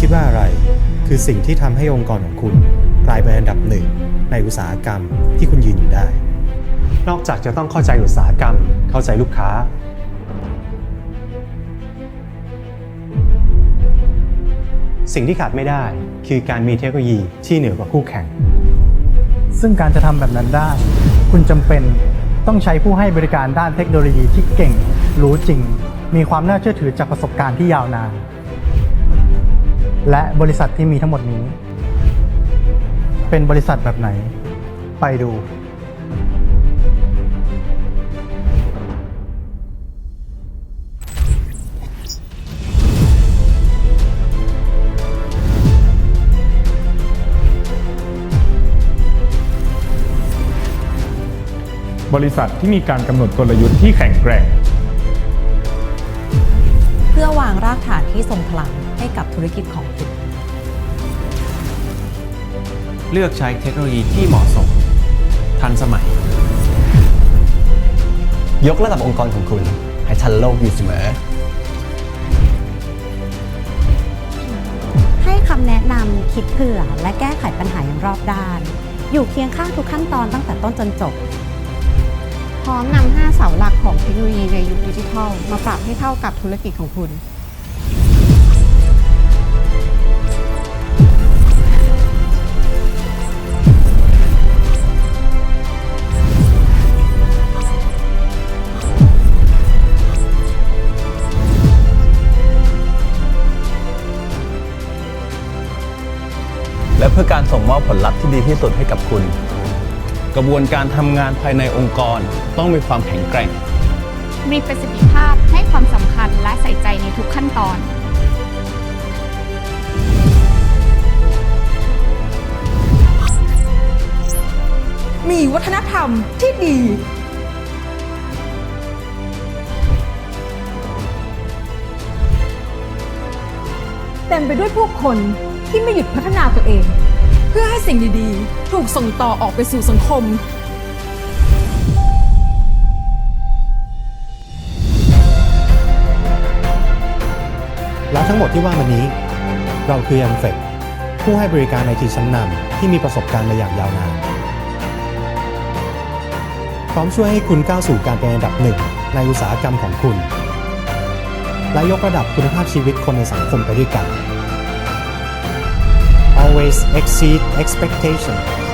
คิดว่าอะไร คือสิ่งที่ทำให้องค์กรของคุณ กลายเป็นอันดับหนึ่งในอุตสาหกรรมที่คุณยืนอยู่ได้ นอกจากจะต้องเข้าใจอุตสาหกรรม เข้าใจลูกค้า สิ่งที่ขาดไม่ได้คือการมีเทคโนโลยีที่เหนือกว่าคู่แข่ง ซึ่งการจะทำแบบนั้นได้ คุณจำเป็นต้องใช้ผู้ให้บริการด้านเทคโนโลยีที่เก่ง รู้จริง มีความน่าเชื่อถือจากประสบการณ์ที่ยาวนาน และบริษัทที่มีทั้งหมดนี้ เป็นบริษัทแบบไหน ไปดู บริษัทที่มีการกำหนดกลยุทธ์ที่แข็งแกร่ง เพื่อวางรากฐานที่ทรงพลัง ให้กับธุรกิจของคุณ เลือกใช้เทคโนโลยีที่เหมาะสม ทันสมัย ยกระดับองค์กรของคุณ ให้ทันโลกอยู่เสมอ ให้คำแนะนำคิดเผื่อ และแก้ไขปัญหาอย่างรอบด้าน อยู่เคียงข้างทุกขั้นตอนตั้งแต่ต้นจนจบ พร้อมนำ5เสาหลักของเทคโนโลยีในยุคดิจิทัล มาปรับให้เข้ากับธุรกิจของคุณ และเพื่อการส่งมอบผลลัพธ์ที่ดีที่สุดให้กับคุณ กระบวนการทำงานภายในองค์กรต้องมีความแข็งแกร่ง มีประสิทธิภาพให้ความสำคัญและใส่ใจในทุกขั้นตอน มีวัฒนธรรมที่ดี เต็มไปด้วยผู้คน ที่ไม่หยุดพัฒนาตัวเอง เพื่อให้สิ่งดีๆ ถูกส่งต่อออกไปสู่สังคม และทั้งหมดที่ว่ามานี้ เราคือ m f e c ผู้ให้บริการไอทีชั้นนำที่มีประสบการณ์มาอย่างยาวนาน พร้อมช่วยให้คุณก้าวสู่การเป็นอันดับหนึ่งในอุตสาหกรรมของคุณ และยกระดับคุณภาพชีวิตคนในสังคมไปด้วยกัน always exceed expectations